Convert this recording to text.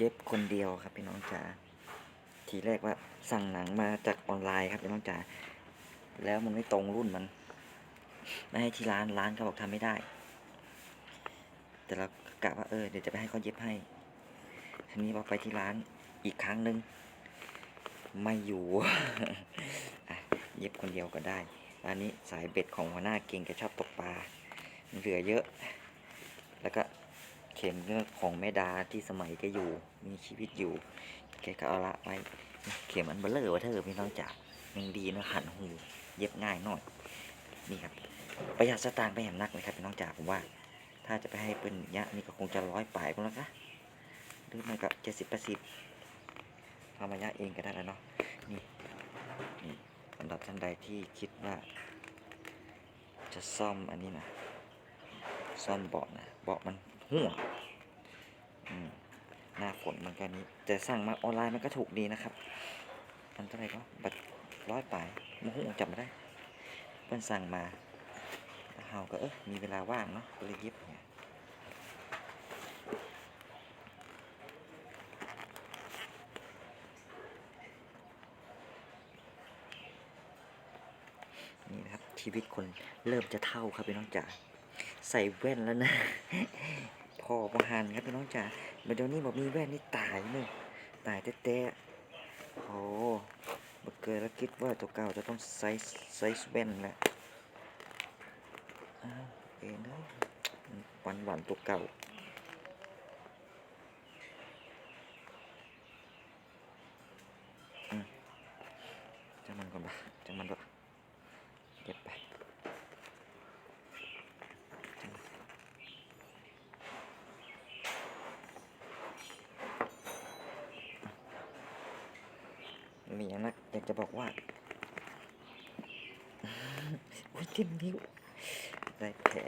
เย็บคนเดียวครับพี่น้องจ๋าทีแรกว่าสั่งหนังมาจากออนไลน์ครับพี่น้องจ๋าแล้วมันไม่ตรงรุ่นมันไม่ให้ที่ร้านร้านเขาบอกทำไม่ได้ แต่เรากะว่าเออเดี๋ยวจะไปให้เขาเย็บให้ทีนี้พอไปที่ร้านอีกครั้งหนึ่งไม่อยู่เย็บคนเดียวก็ได้อันนี้สายเบ็ดของหัวหน้าเก่งแกชอบตกปลาเหลือเยอะ แล้วก็ เข็มเงือกของแม่ดาที่สมัยแกอยู่มีชีวิตอยู่แกก็เอาละไว้เข็มอันเบลเลอร์วะเธอพี่น้องจ๋ายังดีนะหันหูเย็บง่ายหน่อยนี่ครับประหยัดสตางค์ไปแหมนักเลยครับพี่น้องจ๋าผมว่า ถ้าจะไปให้เป็นยะนี่ก็คงจะร้อยปลายก็แล้วนะหรือไม่ก็เจ็ดสิบแปดสิบทำมายะเองก็ได้แล้วเนาะนี่นี่สำหรับท่านใดที่คิดว่า จะซ่อมอันนี้นะซ่อมเบาะนะเบาะมัน ห่วงหน้าฝนมันก็นี้แต่สั่งมาออนไลน์มันก็ถูกดีนะครับมันเท่าไหร่ก็บัตรร้อยปลายมันห่วงจำไม่ได้เพิ่นสั่งมาแล้วเฮาก็เออมีเวลาว่างเนาะก็เลยย็บเนี่ยนี่นะครับชีวิตคนเริ่มจะเท่าครับพี่น้องจ๋าใส่แว่นแล้วนะ อประหารครับพี่น้องจ๋ามาเดี๋ยวนี้บอกมีแว่นนี่ตายเลยตายแต้ๆโอ้บักเกยแล้วคิดว่าตัวเก่าจะต้องไซส์ไซส์แว่นแหละอ้าวเอ็นเลยหวานหวานๆตัวเก่าจังมันก่อนปะจังมันปะเก็บไปจังมัน มีอันนักอยากจะบอกว่าโอ้ยเจ็บนิ้วได้แผล